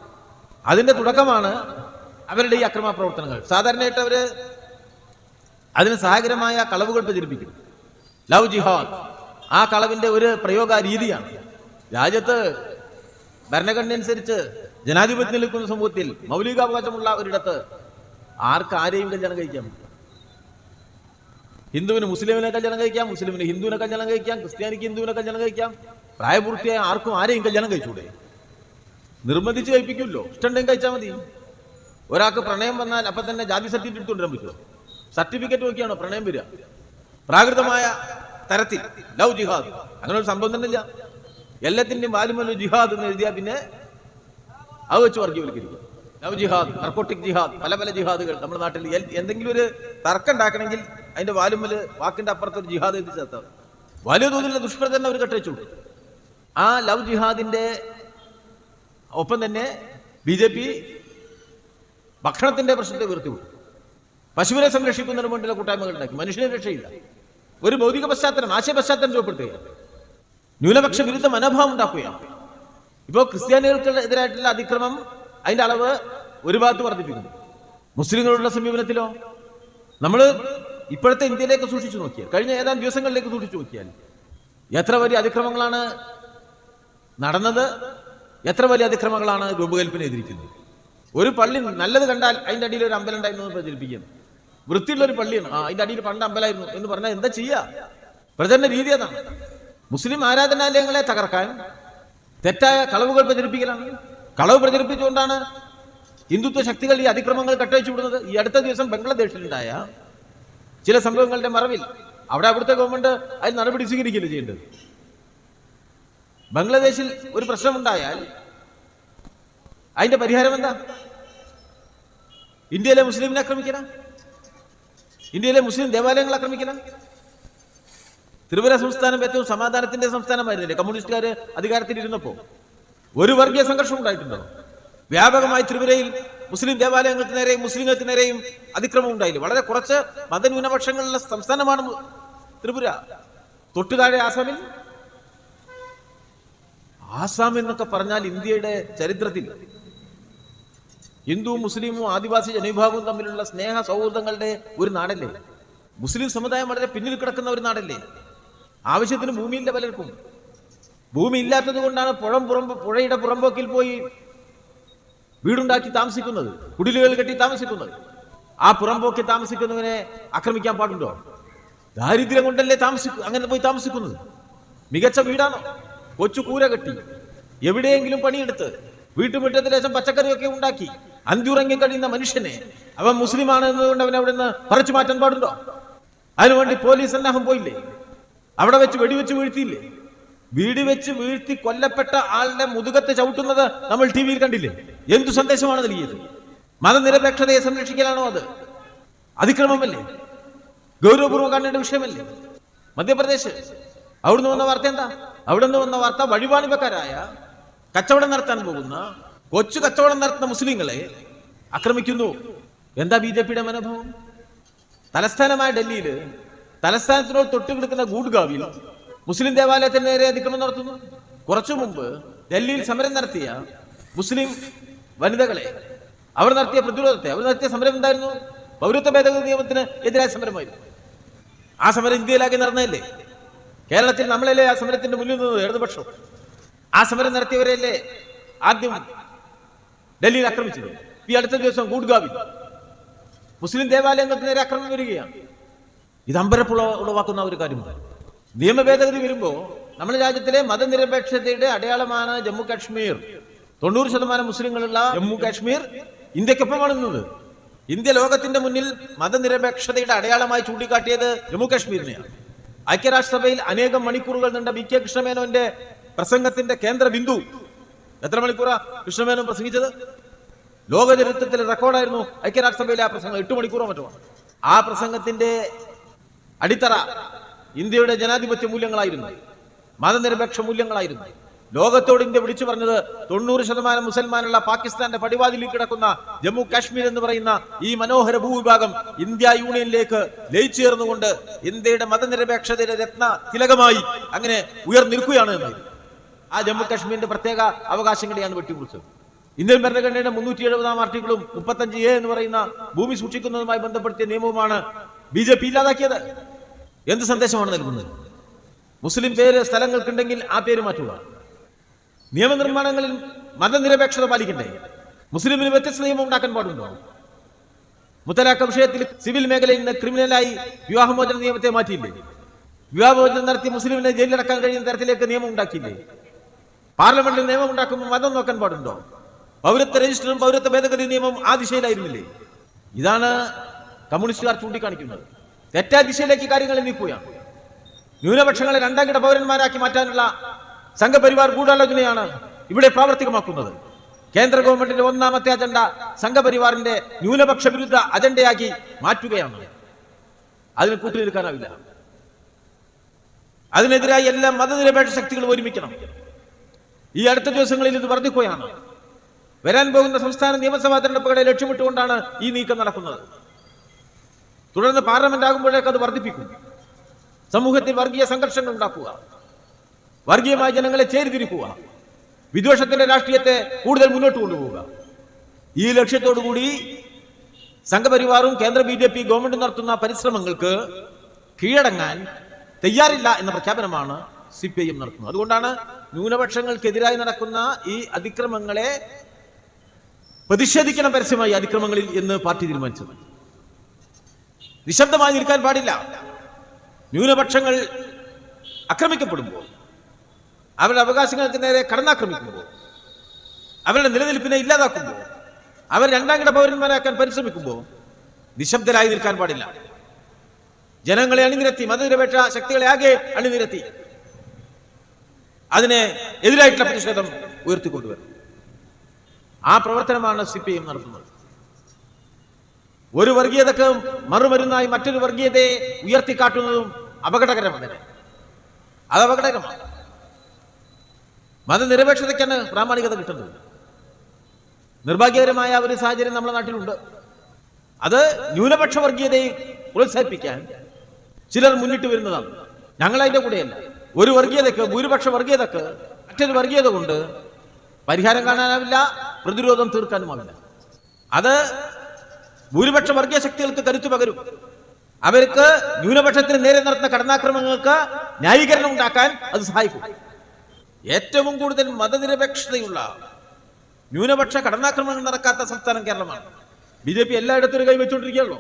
അതിന്റെ തുടക്കമാണ് അവരുടെ ഈ അക്രമ പ്രവർത്തനങ്ങൾ. സാധാരണയായിട്ട് അവർ അതിന് സഹായകരമായ കളവുകൾ പ്രചരിപ്പിക്കും. Love jihad. ആ കളവിന്റെ ഒരു പ്രയോഗ രീതിയാണ് രാജ്യത്ത് ഭരണഘടനയനുസരിച്ച് ജനാധിപത്യം നിൽക്കുന്ന സമൂഹത്തിൽ മൗലികാവകാശമുള്ള ഒരിടത്ത് ആർക്ക് ആരെയും കല്യാണം കഴിക്കാം ഹിന്ദുവിന് മുസ്ലിമിനെ കല്യാണം കഴിക്കാം മുസ്ലിമിന് ഹിന്ദുവിനെ കല്യാണം കഴിക്കാം ക്രിസ്ത്യാനിക്ക് ഹിന്ദുവിനെ കല്യാണം കഴിക്കാം. പ്രായപൂർത്തിയായ ആർക്കും ആരെയും കല്യാണം കഴിച്ചൂടെ? നിർബന്ധിച്ച് കഴിപ്പിക്കുമല്ലോ. ഇഷ്ടമുണ്ടെങ്കിൽ കഴിച്ചാൽ മതി. ഒരാൾക്ക് പ്രണയം വന്നാൽ അപ്പൊ തന്നെ ജാതി സർട്ടിഫിക്കറ്റ് എടുത്തുകൊണ്ടിരാൻ പറ്റുമോ? സർട്ടിഫിക്കറ്റ് നോക്കിയാണോ പ്രണയം വരിക? പ്രാകൃതമായ തരത്തിൽ. Love jihad. അങ്ങനെ ഒരു സംഭവം തന്നെ ഇല്ല എല്ലാത്തിന്റെയും വാലുമല്ല ജിഹാദ് എന്ന് എഴുതിയാൽ പിന്നെ അത് വെച്ച് വർഗീയവൽക്കരിക്കും ലവ് ജിഹാദ് നർക്കോട്ടിക് ജിഹാദ് പല പല ജിഹാദുകൾ നമ്മുടെ നാട്ടിൽ. എന്തെങ്കിലും ഒരു തർക്കം ഉണ്ടാക്കണമെങ്കിൽ അതിന്റെ വാലുമ്മൽ വാക്കിന്റെ അപ്പുറത്ത് ഒരു ജിഹാദ് എഴുതി ചേർത്താൽ വലിയ തോതിലുള്ള ദുഷ്പ്രചരണം അവർ കെട്ടയച്ചു. ആ ലവ് ജിഹാദിന്റെ ഒപ്പം തന്നെ ബി ജെ പി ഭക്ഷണത്തിന്റെ പ്രശ്നത്തെ ഉയർത്തിവിട്ടു പശുവിനെ സംരക്ഷിക്കുന്നതിന് വേണ്ടിയുള്ള കൂട്ടായ്മകൾ ഉണ്ടാക്കി. മനുഷ്യനെ രക്ഷയില്ല. ഒരു ഭൗതിക പശ്ചാത്തലം ആശയ പശ്ചാത്തലം രൂപപ്പെടുത്തുക ന്യൂനപക്ഷ വിരുദ്ധ മനോഭാവം ഉണ്ടാക്കുകയാണ്. ഇപ്പോൾ ക്രിസ്ത്യാനികൾക്ക് എതിരായിട്ടുള്ള അതിക്രമം അതിന്റെ അളവ് ഒരു ഭാഗത്ത് വർദ്ധിപ്പിക്കുന്നു. മുസ്ലിങ്ങളുള്ള സമീപനത്തിലോ? നമ്മൾ ഇപ്പോഴത്തെ ഇന്ത്യയിലേക്ക് സൂക്ഷിച്ചു നോക്കിയാൽ കഴിഞ്ഞ ഏതാനും ദിവസങ്ങളിലേക്ക് സൂക്ഷിച്ചു നോക്കിയാൽ എത്ര വലിയ അതിക്രമങ്ങളാണ് നടന്നത്? എത്ര വലിയ അതിക്രമങ്ങളാണ് രൂപകൽപ്പന ചെയ്തിരിക്കുന്നത്? ഒരു പള്ളി നല്ലത് കണ്ടാൽ അതിന്റെ അടിയിൽ ഒരു അമ്പലം ഉണ്ടായിരുന്നു പ്രചരിപ്പിക്കുന്നു വൃത്തിയുള്ള ഒരു പള്ളിയാണ്. ആ അതിന്റെ അടിയിൽ പണ്ട് അമ്പലമായിരുന്നു എന്ന് പറഞ്ഞാൽ എന്താ ചെയ്യുക? പ്രചരണ രീതി അതാണ്. മുസ്ലിം ആരാധനാലയങ്ങളെ തകർക്കാൻ തെറ്റായ കളവുകൾ പ്രചരിപ്പിക്കലാണ്. കളവ് പ്രചരിപ്പിച്ചുകൊണ്ടാണ് ഹിന്ദുത്വ ശക്തികൾ ഈ അതിക്രമങ്ങൾ കട്ടയച്ചു വിടുന്നത്. ഈ അടുത്ത ദിവസം ബംഗ്ലാദേശിലുണ്ടായ ചില സംഭവങ്ങളുടെ മറവിൽ അവിടെ അവിടുത്തെ ഗവൺമെന്റ് അതിൽ നടപടി സ്വീകരിക്കില്ല ചെയ്യേണ്ടത്? ബംഗ്ലാദേശിൽ ഒരു പ്രശ്നമുണ്ടായാൽ അതിന്റെ പരിഹാരം എന്താ? ഇന്ത്യയിലെ മുസ്ലിമിനെ ആക്രമിക്കണം. ഇന്ത്യയിലെ മുസ്ലിം ദേവാലയങ്ങൾ ആക്രമിക്കണം. ത്രിപുര സംസ്ഥാനം ഏറ്റവും സമാധാനത്തിന്റെ സംസ്ഥാനമായിരുന്നില്ലേ? കമ്മ്യൂണിസ്റ്റുകാർ അധികാരത്തിലിരുന്നപ്പോ ഒരു വർഗീയ സംഘർഷം ഉണ്ടായിട്ടുണ്ടോ? വ്യാപകമായി ത്രിപുരയിൽ മുസ്ലിം ദേവാലയങ്ങൾക്ക് നേരെയും മുസ്ലിങ്ങൾക്ക് നേരെയും അതിക്രമം ഉണ്ടായില്ല? വളരെ കുറച്ച് മതന്യൂനപക്ഷങ്ങളുള്ള സംസ്ഥാനമാണ് ത്രിപുര. ത്രിപുര തൊട്ടുതാഴെ ആസാമിൽ? ആസാം എന്നൊക്കെ പറഞ്ഞാൽ ഇന്ത്യയുടെ ചരിത്രത്തിൽ ഹിന്ദു മുസ്ലിമും ആദിവാസി ജനവിഭാഗവും തമ്മിലുള്ള സ്നേഹ സൗഹൃദങ്ങളുടെ ഒരു നാടല്ലേ? മുസ്ലിം സമുദായം വളരെ പിന്നിൽ കിടക്കുന്ന ഒരു നാടല്ലേ? ആവശ്യത്തിന് ഭൂമിയില്ല പലർക്കും. ഭൂമി ഇല്ലാത്തത് കൊണ്ടാണ് പുഴം പുറമ്പ് പുഴയുടെ പുറമ്പോക്കിൽ പോയി വീടുണ്ടാക്കി താമസിക്കുന്നത് കുടിലുകൾ കെട്ടി താമസിക്കുന്നത്. ആ പുറമ്പോക്കിൽ താമസിക്കുന്നവനെ ആക്രമിക്കാൻ പാടുണ്ടോ? ദാരിദ്ര്യം കൊണ്ടല്ലേ താമസിക്കും അങ്ങനെ പോയി താമസിക്കുന്നത്? മികച്ച വീടാണോ? കൊച്ചു കൂര കെട്ടി എവിടെയെങ്കിലും പണിയെടുത്ത് വീട്ടുമുറ്റത്തിൽ ലേശം പച്ചക്കറിയൊക്കെ ഉണ്ടാക്കി അന്തിയുറങ്ങി കഴിയുന്ന മനുഷ്യനെ അവൻ മുസ്ലിമാണ് എന്നതുകൊണ്ട് അവൻ അവിടെ നിന്ന് പറിച്ചു മാറ്റാൻ പാടുണ്ടോ? അതിനുവേണ്ടി പോലീസ് സന്നാഹം പോയില്ലേ? അവിടെ വെച്ച് വെടിവെച്ച് വീഴ്ത്തിയില്ലേ? വീട് വെച്ച് വീഴ്ത്തി കൊല്ലപ്പെട്ട ആളുടെ മുതുകത്ത് ചവിട്ടുന്നത് നമ്മൾ ടി വിയിൽ കണ്ടില്ലേ? എന്തു സന്ദേശമാണ് നൽകിയത്? മതനിരപേക്ഷതയെ സംരക്ഷിക്കലാണോ അത്? അതിക്രമമല്ലേ? ഗൗരവപൂർവം കാണേണ്ട വിഷയമല്ലേ? മധ്യപ്രദേശ് അവിടുന്ന് വന്ന വാർത്ത എന്താ? അവിടുന്ന് വന്ന വാർത്ത വഴിപാണിപ്പക്കാരായ കച്ചവടം നടത്താൻ പോകുന്ന കൊച്ചു കച്ചവടം നടത്തുന്ന മുസ്ലിങ്ങളെ ആക്രമിക്കുന്നു. എന്താ ബി ജെ പിയുടെ മനോഭാവം? തലസ്ഥാനമായ ഡൽഹിയിൽ തലസ്ഥാനത്തിനോട് തൊട്ടുകിടക്കുന്ന ഗൂഡ്ഗാവിൽ മുസ്ലിം ദേവാലയത്തിന് നേരെ അതിക്രമം നടത്തുന്നു. കുറച്ചു മുമ്പ് ഡൽഹിയിൽ സമരം നടത്തിയ മുസ്ലിം വനിതകളെ അവർ നടത്തിയ പ്രതിരോധത്തെ അവർ നടത്തിയ സമരം എന്തായിരുന്നു? പൗരത്വ ഭേദഗതി നിയമത്തിന് എതിരായ സമരമായിരുന്നു. ആ സമരം ഇന്ത്യയിലാകെ നടന്നതല്ലേ? കേരളത്തിൽ നമ്മളല്ലേ ആ സമരത്തിന്റെ മുന്നിൽ നിന്നത്? ഇടതുപക്ഷം. ആ സമരം നടത്തിയവരെയല്ലേ ആദ്യം ഡൽഹിയിൽ ആക്രമിച്ചത്? ഈ അടുത്ത ദിവസം ഗൂഡ്ഗാവിൽ മുസ്ലിം ദേവാലയങ്ങൾക്ക് നേരെ ആക്രമണം വരികയാണ്. ഇത് അമ്പരപ്പുള്ള ഉളവാക്കുന്ന ഒരു കാര്യമാണ്. നിയമ ഭേദഗതി വരുമ്പോൾ നമ്മുടെ രാജ്യത്തിലെ മതനിരപേക്ഷതയുടെ അടയാളമാണ് ജമ്മു കാശ്മീർ. തൊണ്ണൂറ് ശതമാനം മുസ്ലിങ്ങളുള്ള ജമ്മു കാശ്മീർ ഇന്ത്യക്കൊപ്പമാണ് നിന്നത്. ഇന്ത്യ ലോകത്തിന്റെ മുന്നിൽ മതനിരപേക്ഷതയുടെ അടയാളമായി ചൂണ്ടിക്കാട്ടിയത് ജമ്മു കാശ്മീരിനെയാണ്. ഐക്യരാഷ്ട്രസഭയിൽ അനേകം മണിക്കൂറുകൾ നീണ്ട ബി കെ കൃഷ്ണമേനോന്റെ പ്രസംഗത്തിന്റെ കേന്ദ്ര ബിന്ദു. എത്ര മണിക്കൂറാ കൃഷ്ണമേനോൻ പ്രസംഗിച്ചത്? ലോക ചരിത്രത്തിലെ റെക്കോർഡായിരുന്നു ഐക്യരാഷ്ട്രസഭയിലെ ആ പ്രസംഗം. എട്ട് മണിക്കൂറോ മറ്റോ? ആ പ്രസംഗത്തിന്റെ അടിത്തറ ഇന്ത്യയുടെ ജനാധിപത്യ മൂല്യങ്ങളായിരുന്നു. മതനിരപേക്ഷ മൂല്യങ്ങളായിരുന്നു. ലോകത്തോട് ഇന്ത്യ വിളിച്ചു പറഞ്ഞത് തൊണ്ണൂറ് ശതമാനം മുസൽമാനുള്ള പാകിസ്ഥാന്റെ പടിവാതിലിൽ കിടക്കുന്ന ജമ്മു കാശ്മീർ എന്ന് പറയുന്ന ഈ മനോഹര ഭൂവിഭാഗം ഇന്ത്യ യൂണിയനിലേക്ക് ലയിച്ചു ചേർന്നുകൊണ്ട് ഇന്ത്യയുടെ മതനിരപേക്ഷതയുടെ രത്ന തിലകമായി അങ്ങനെ ഉയർന്നിരിക്കുകയാണ് ആ ജമ്മു കാശ്മീരിന്റെ പ്രത്യേക അവകാശങ്ങളെയാണ് വെട്ടിക്കുറിച്ചത്. ഇന്ത്യൻ ഭരണഘടനയുടെ മുന്നൂറ്റി എഴുപതാം ആർട്ടിക്കിളും മുപ്പത്തഞ്ച് എ എന്ന് പറയുന്ന ഭൂമി സൂക്ഷിക്കുന്നതുമായി ബന്ധപ്പെടുത്തിയ നിയമവുമാണ് ബി ജെ പി ഇല്ലാതാക്കിയത്. എന്ത് സന്ദേശമാണ് നൽകുന്നത്? മുസ്ലിം പേര് സ്ഥലങ്ങൾക്കുണ്ടെങ്കിൽ ആ പേര് മാറ്റുക. നിയമനിർമ്മാണങ്ങളിൽ മതനിരപേക്ഷത പാലിക്കണ്ടേ? മുസ്ലിമിന് വ്യത്യസ്ത നിയമം ഉണ്ടാക്കാൻ പാടുണ്ടോ? മുത്തലാഖ വിഷയത്തിൽ സിവിൽ മേഖലയിൽ നിന്ന് ക്രിമിനലായി വിവാഹമോചന നിയമത്തെ മാറ്റിയില്ലേ? വിവാഹമോചനം നടത്തി മുസ്ലിമിനെ ജയിലിലടക്കാൻ കഴിയുന്ന തരത്തിലേക്ക് നിയമം ഉണ്ടാക്കിയില്ലേ? പാർലമെന്റിൽ നിയമം ഉണ്ടാക്കുമ്പോൾ മതം നോക്കാൻ പാടുണ്ടോ? പൗരത്വ രജിസ്റ്ററും പൗരത്വ ഭേദഗതി നിയമം ആ ദിശയിലായിരുന്നില്ലേ? ഇതാണ് കമ്മ്യൂണിസ്റ്റുകാർ ചൂണ്ടിക്കാണിക്കുന്നത്. തെറ്റായ ദിശയിലേക്ക് കാര്യങ്ങൾ നീക്കുകയാണ്. ന്യൂനപക്ഷങ്ങളെ രണ്ടാം കിട പൗരന്മാരാക്കി മാറ്റാനുള്ള സംഘപരിവാർ ഗൂഢാലോചനയാണ് ഇവിടെ പ്രാവർത്തികമാക്കുന്നത്. കേന്ദ്ര ഗവൺമെന്റിന്റെ ഒന്നാമത്തെ അജണ്ട സംഘപരിവാറിന്റെ ന്യൂനപക്ഷ വിരുദ്ധ അജണ്ടയാക്കി മാറ്റുകയാണ്. അതിന് കൂട്ടുനിൽക്കാനാവില്ല. അതിനെതിരായി എല്ലാ മതനിരപേക്ഷ ശക്തികളും ഒരുമിക്കണം. ഈ അടുത്ത ദിവസങ്ങളിൽ ഇത് വർദ്ധിക്കുകയാണ്. വരാൻ പോകുന്ന സംസ്ഥാന നിയമസഭാ തെരഞ്ഞെടുപ്പുകളെ ലക്ഷ്യമിട്ടുകൊണ്ടാണ് ഈ നീക്കം നടക്കുന്നത്. തുടർന്ന് പാർലമെന്റ് ആകുമ്പോഴേക്ക് അത് വർദ്ധിപ്പിക്കും. സമൂഹത്തിൽ വർഗീയ സംഘർഷങ്ങൾ ഉണ്ടാക്കുക. വർഗീയമായ ജനങ്ങളെ ചേരിതിരിക്കുക. വിദ്വേഷത്തിന്റെ രാഷ്ട്രീയത്തെ കൂടുതൽ മുന്നോട്ട് കൊണ്ടുപോവുക. ഈ ലക്ഷ്യത്തോടുകൂടി സംഘപരിവാറും കേന്ദ്ര ബി ജെ പി ഗവൺമെന്റ് നടത്തുന്ന പരിശ്രമങ്ങൾക്ക് കീഴടങ്ങാൻ തയ്യാറില്ല എന്ന പ്രഖ്യാപനമാണ് സി പി ഐ എം നടത്തുന്നത്. അതുകൊണ്ടാണ് ന്യൂനപക്ഷങ്ങൾക്കെതിരായി നടക്കുന്ന ഈ അതിക്രമങ്ങളെ പ്രതിഷേധിക്കണം പരസ്യമായി അതിക്രമങ്ങളിൽ എന്ന് പാർട്ടി തീരുമാനിച്ചത്. നിശബ്ദമായി നിൽക്കാൻ പാടില്ല. ന്യൂനപക്ഷങ്ങൾ ആക്രമിക്കപ്പെടുമ്പോൾ അവരുടെ അവകാശങ്ങൾക്ക് നേരെ കടന്നാക്രമിക്കുമ്പോൾ അവരുടെ നിലനിൽപ്പിനെ ഇല്ലാതാക്കുമ്പോൾ അവർ രണ്ടാം കിട പൗരന്മാരാക്കാൻ പരിശ്രമിക്കുമ്പോൾ നിശബ്ദരായി നിൽക്കാൻ പാടില്ല. ജനങ്ങളെ അണിനിരത്തി മതനിരപേക്ഷ ശക്തികളെ ആകെ അണിനിരത്തി. അതിനെ എതിരായിട്ടുള്ള പ്രതിഷേധം ഉയർത്തിക്കൊണ്ടുവരും ആ പ്രവർത്തനമാണ് സി പി എം നടത്തുന്നത്. ഒരു വർഗീയതക്ക് മറുമരുന്നായി മറ്റൊരു വർഗീയതയെ ഉയർത്തിക്കാട്ടുന്നതും അപകടകരമാണ് അത് അപകടകരമാണ്. മതനിരപേക്ഷതയ്ക്കാണ് പ്രാമാണികത കിട്ടുന്നത്. നിർഭാഗ്യകരമായ ഒരു സാഹചര്യം നമ്മുടെ നാട്ടിലുണ്ട്. അത് ന്യൂനപക്ഷ വർഗീയതയെ പ്രോത്സാഹിപ്പിക്കാൻ ചിലർ മുന്നിട്ട് വരുന്നതാണ്. ഞങ്ങൾ അതിന്റെ കൂടെയല്ല. ഒരു വർഗീയതക്ക് ഭൂരിപക്ഷ വർഗീയതക്ക് മറ്റൊരു വർഗീയത കൊണ്ട് പരിഹാരം കാണാനാവില്ല പ്രതിരോധം തീർക്കാനുമാവില്ല. അത് ഭൂരിപക്ഷ വർഗീയ ശക്തികൾക്ക് കരുത്തു പകരും. അവർക്ക് ന്യൂനപക്ഷത്തിന് നേരെ നടത്തുന്ന കടന്നാക്രമണങ്ങൾക്ക് ന്യായീകരണം ഉണ്ടാക്കാൻ അത് സഹായിക്കും. ഏറ്റവും കൂടുതൽ മതനിരപേക്ഷതയുള്ള ന്യൂനപക്ഷ കടന്നാക്രമണങ്ങൾ നടക്കാത്ത സംസ്ഥാനം കേരളമാണ്. ബി ജെ പി എല്ലായിടത്തും ഒരു കൈവച്ചുകൊണ്ടിരിക്കുകയുള്ളൂ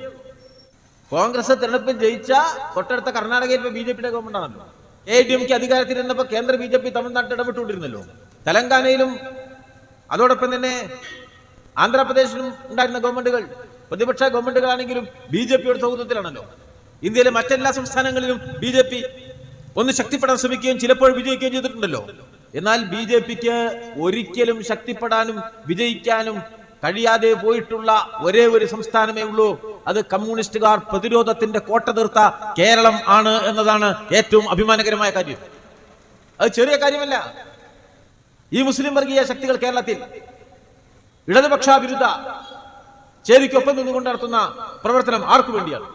കോൺഗ്രസ് തെരഞ്ഞെടുപ്പിൽ ജയിച്ച തൊട്ടടുത്ത കർണാടകയിൽ ബി ജെ പിയുടെ ഗവൺമെന്റ് ആണല്ലോ എ ഡി എം കെ അധികാരത്തിലിരുന്നപ്പോൾ കേന്ദ്ര ബി ജെ പി തമിഴ്നാട്ടിൽ ഇടപെട്ടുകൊണ്ടിരുന്നല്ലോ. തെലങ്കാനയിലും അതോടൊപ്പം തന്നെ ആന്ധ്രാപ്രദേശിലും ഉണ്ടായിരുന്ന ഗവൺമെന്റുകൾ പ്രതിപക്ഷ ഗവൺമെന്റുകളാണെങ്കിലും ബി ജെ പിയുടെ സൗഹൃദത്തിലാണല്ലോ. ഇന്ത്യയിലെ മറ്റെല്ലാ സംസ്ഥാനങ്ങളിലും ബി ജെ പി ഒന്ന് ശക്തിപ്പെടാൻ ശ്രമിക്കുകയും ചിലപ്പോൾ വിജയിക്കുകയും ചെയ്തിട്ടുണ്ടല്ലോ. എന്നാൽ ബി ജെ പിക്ക് ഒരിക്കലും ശക്തിപ്പെടാനും വിജയിക്കാനും കഴിയാതെ പോയിട്ടുള്ള ഒരേ ഒരു സംസ്ഥാനമേ ഉള്ളൂ. അത് കമ്മ്യൂണിസ്റ്റുകാർ പ്രതിരോധത്തിന്റെ കോട്ട തീർത്ത കേരളം ആണ് എന്നതാണ് ഏറ്റവും അഭിമാനകരമായ കാര്യം. അത് ചെറിയ കാര്യമല്ല. ഈ മുസ്ലിം വർഗീയ ശക്തികൾ കേരളത്തിൽ ഇടതുപക്ഷ വിരുദ്ധ ചേരിക്കൊപ്പം നിന്നുകൊണ്ട് നടത്തുന്ന പ്രവർത്തനം ആർക്കു വേണ്ടിയാണ്?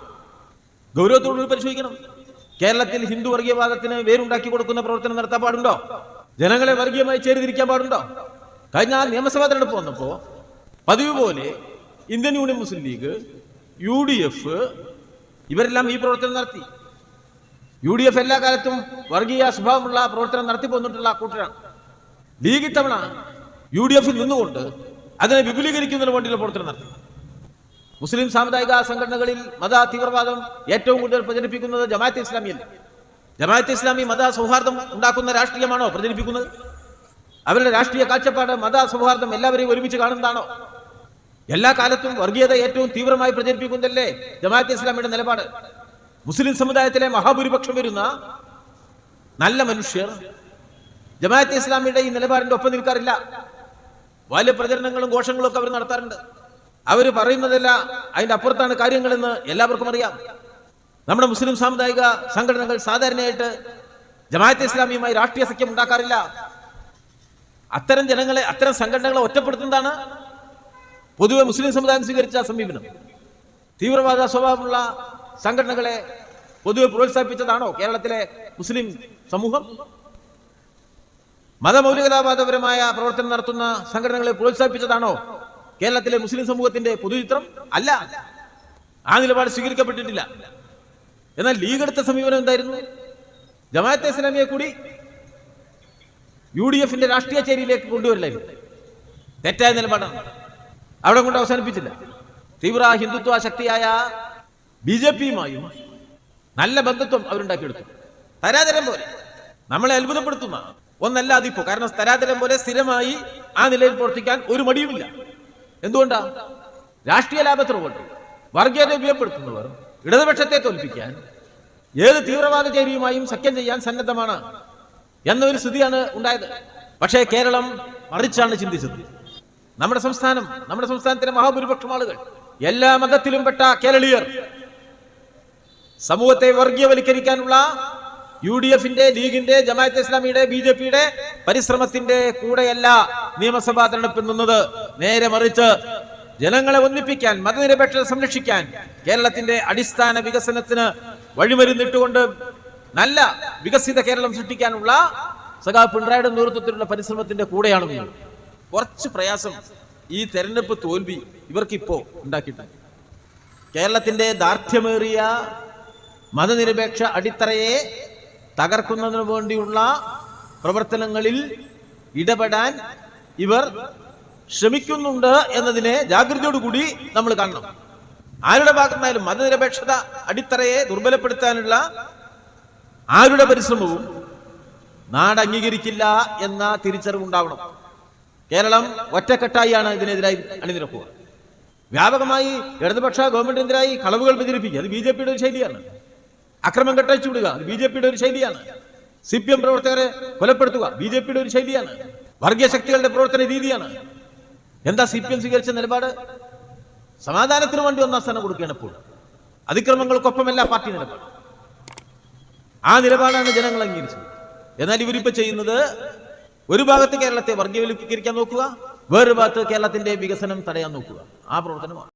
ഗൗരവത്തോട് പരിശോധിക്കണം. കേരളത്തിൽ ഹിന്ദു വർഗീയവാദത്തിന് വേരുണ്ടാക്കി കൊടുക്കുന്ന പ്രവർത്തനം നടത്താൻ പാടുണ്ടോ? ജനങ്ങളെ വർഗീയമായി ചേരിതിരിക്കാൻ പാടുണ്ടോ? കഴിഞ്ഞ നിയമസഭാ തെരഞ്ഞെടുപ്പ് വന്നപ്പോ പതിവ് പോലെ Indian Union Muslim League U D F ഇവരെല്ലാം ഈ പ്രവർത്തനം നടത്തി. യു ഡി എഫ് എല്ലാ കാലത്തും വർഗീയ സ്വഭാവമുള്ള പ്രവർത്തനം നടത്തി പോന്നിട്ടുള്ള കൂട്ടരാണ്. ലീഗ് ഇത്തവണ യു ഡി എഫിൽ നിന്നുകൊണ്ട് അതിനെ വിപുലീകരിക്കുന്നതിന് വേണ്ടിയുള്ള പ്രവർത്തനം നടത്തി. മുസ്ലിം സാമുദായിക സംഘടനകളിൽ മത തീവ്രവാദം ഏറ്റവും കൂടുതൽ പ്രചരിപ്പിക്കുന്നത് ജമാഅത്ത് ഇസ്ലാമിയല്ല. ജമാഅത്ത് ഇസ്ലാമി മത സൗഹാർദ്ദം ഉണ്ടാക്കുന്ന രാഷ്ട്രീയമാണോ പ്രചരിപ്പിക്കുന്നത്? അവരുടെ രാഷ്ട്രീയ കാഴ്ചപ്പാട് മത സൗഹാർദ്ദം എല്ലാവരെയും ഒരുമിച്ച് കാണുന്നതാണോ? എല്ലാ കാലത്തും വർഗീയത ഏറ്റവും തീവ്രമായി പ്രചരിപ്പിക്കുന്നതല്ലേ ജമാഅത്ത് ഇസ്ലാമിയുടെ നിലപാട്? മുസ്ലിം സമുദായത്തിലെ മഹാഭൂരിപക്ഷം വരുന്ന നല്ല മനുഷ്യർ ജമാഅത്ത് ഇസ്ലാമിയുടെ ഈ നിലപാടിന്റെ ഒപ്പം നിൽക്കാറില്ല. വലിയ പ്രചരണങ്ങളും ഘോഷങ്ങളും ഒക്കെ അവർ നടത്താറുണ്ട്. അവർ പറയുന്നതല്ല അതിന്റെ അപ്പുറത്താണ് കാര്യങ്ങളെന്ന് എല്ലാവർക്കും അറിയാം. നമ്മുടെ മുസ്ലിം സാമുദായിക സംഘടനകൾ സാധാരണയായിട്ട് ജമാഅത്ത് ഇസ്ലാമിയുമായി രാഷ്ട്രീയ സഖ്യം ഉണ്ടാക്കാറില്ല. അത്തരം ജനങ്ങളെ അത്തരം സംഘടനകളെ ഒറ്റപ്പെടുത്തുന്നതാണ് പൊതുവെ മുസ്ലിം സമുദായം സ്വീകരിച്ച സമീപനം. തീവ്രവാദ സ്വഭാവമുള്ള സംഘടനകളെ പൊതുവെ പ്രോത്സാഹിപ്പിച്ചതാണോ കേരളത്തിലെ മുസ്ലിം സമൂഹം? മതമൗലികതാവാദപരമായ പ്രവർത്തനം നടത്തുന്ന സംഘടനകളെ പ്രോത്സാഹിപ്പിച്ചതാണോ കേരളത്തിലെ മുസ്ലിം സമൂഹത്തിന്റെ പൊതുചിത്രം അല്ല. ആ നിലപാട് സ്വീകരിക്കപ്പെട്ടിട്ടില്ല. എന്നാൽ ലീഗ് എടുത്ത സമീപനം എന്തായിരുന്നു? ജമാഅത്തെ ഇസ്ലാമിയെ കൂടി യു ഡി എഫിന്റെ രാഷ്ട്രീയ ചേരിയിലേക്ക് കൊണ്ടുവരില്ലായിരുന്നു തെറ്റായ നിലപാടാണ്. അവിടെ കൊണ്ട് അവസാനിപ്പിച്ചില്ല. തീവ്ര ഹിന്ദുത്വ ശക്തിയായ ബി ജെ പിയുമായും നല്ല ബന്ധത്വം അവരുണ്ടാക്കിയെടുത്തു. തരാതരം പോലെ നമ്മളെ അത്ഭുതപ്പെടുത്തുന്ന ഒന്നല്ല അതിപ്പോ കാരണം തരാതരം പോലെ സ്ഥിരമായി ആ നിലയിൽ പ്രവർത്തിക്കാൻ ഒരു മടിയുമില്ല. എന്തുകൊണ്ടാ? രാഷ്ട്രീയ ലാഭത്തിന് വേണ്ടി വർഗീയത ഉപയോഗപ്പെടുത്തുന്നവർ ഇടതുപക്ഷത്തെ തോൽപ്പിക്കാൻ ഏത് തീവ്രവാദ ചേരിയുമായും സഖ്യം ചെയ്യാൻ സന്നദ്ധമാണ് എന്നൊരു സ്ഥിതിയാണ് ഉണ്ടായത്. പക്ഷേ കേരളം മറിച്ചാണ് ചിന്തിച്ചത്. നമ്മുടെ സംസ്ഥാനം നമ്മുടെ സംസ്ഥാനത്തിലെ മഹാഭൂരിപക്ഷം ആളുകൾ എല്ലാ മതത്തിലും പെട്ട കേരളീയർ സമൂഹത്തെ വർഗീയവൽക്കരിക്കാനുള്ള യു ഡി എഫിന്റെ ലീഗിന്റെ ജമാഅത്ത് ഇസ്ലാമിയുടെ ബി ജെ പിയുടെ പരിശ്രമത്തിന്റെ കൂടെയല്ല നിയമസഭാ തെരഞ്ഞെടുപ്പിൽ നിന്നത്. നേരെ മറിച്ച് ജനങ്ങളെ ഒന്നിപ്പിക്കാൻ മതനിരപേക്ഷത സംരക്ഷിക്കാൻ കേരളത്തിന്റെ അടിസ്ഥാന വികസനത്തിന് വഴിമരുന്നിട്ടുകൊണ്ട് നല്ല വികസിത കേരളം സൃഷ്ടിക്കാനുള്ള സഖാ പിണറായിയുടെ നേതൃത്വത്തിലുള്ള പരിശ്രമത്തിന്റെ കൂടെയാണ് കുറച്ച് പ്രയാസം ഈ തെരഞ്ഞെടുപ്പ് തോൽവി ഇവർക്കിപ്പോ ഉണ്ടാക്കിയിട്ടുണ്ട്. കേരളത്തിന്റെ ദാർഢ്യമേറിയ മതനിരപേക്ഷ അടിത്തറയെ തകർക്കുന്നതിന് വേണ്ടിയുള്ള പ്രവർത്തനങ്ങളിൽ ഇടപെടാൻ ഇവർ ശ്രമിക്കുന്നുണ്ട് എന്നതിനെ ജാഗ്രതയോടുകൂടി നമ്മൾ കാണണം. ആരുടെ ഭാഗത്തുനിന്നാലും മതനിരപേക്ഷത അടിത്തറയെ ദുർബലപ്പെടുത്താനുള്ള ആരുടെ പരിശ്രമവും നാട് അംഗീകരിക്കില്ല എന്ന തിരിച്ചറിവുണ്ടാവണം കേരളം ഒറ്റക്കെട്ടായിയാണ് ഇതിനെതിരായി അണിനിരക്കുക. വ്യാപകമായി ഇടതുപക്ഷ ഗവൺമെന്റിനെതിരായി കളവുകൾ പ്രചരിപ്പിക്കുക. അത് ബി ജെ പിയുടെ ശൈലിയാണ്. അക്രമം കെട്ടഴിച്ചു വിടുക. ബി ജെ പിയുടെ ഒരു ശൈലിയാണ്. സി പി എം പ്രവർത്തകരെ കൊലപ്പെടുത്തുക. ബി ജെ പിയുടെ ഒരു ശൈലിയാണ്. വർഗീയ ശക്തികളുടെ പ്രവർത്തന രീതിയാണ്. എന്താ സി പി എം സ്വീകരിച്ച നിലപാട്? സമാധാനത്തിന് വേണ്ടി ഒന്നാം സ്ഥാനം കൊടുക്കുകയാണ് ഇപ്പോൾ അതിക്രമങ്ങൾക്കൊപ്പമല്ല പാർട്ടി നിലപാട്. ആ നിലപാടാണ് ജനങ്ങൾ അംഗീകരിച്ചത്. എന്നാൽ ഇവരിപ്പോ ചെയ്യുന്നത് ഒരു ഭാഗത്ത് കേരളത്തെ വർഗീയവൽക്കരിക്കാൻ നോക്കുക വേറൊരു ഭാഗത്ത് കേരളത്തിന്റെ വികസനം തടയാൻ നോക്കുക. ആ പ്രവർത്തനമാണ്.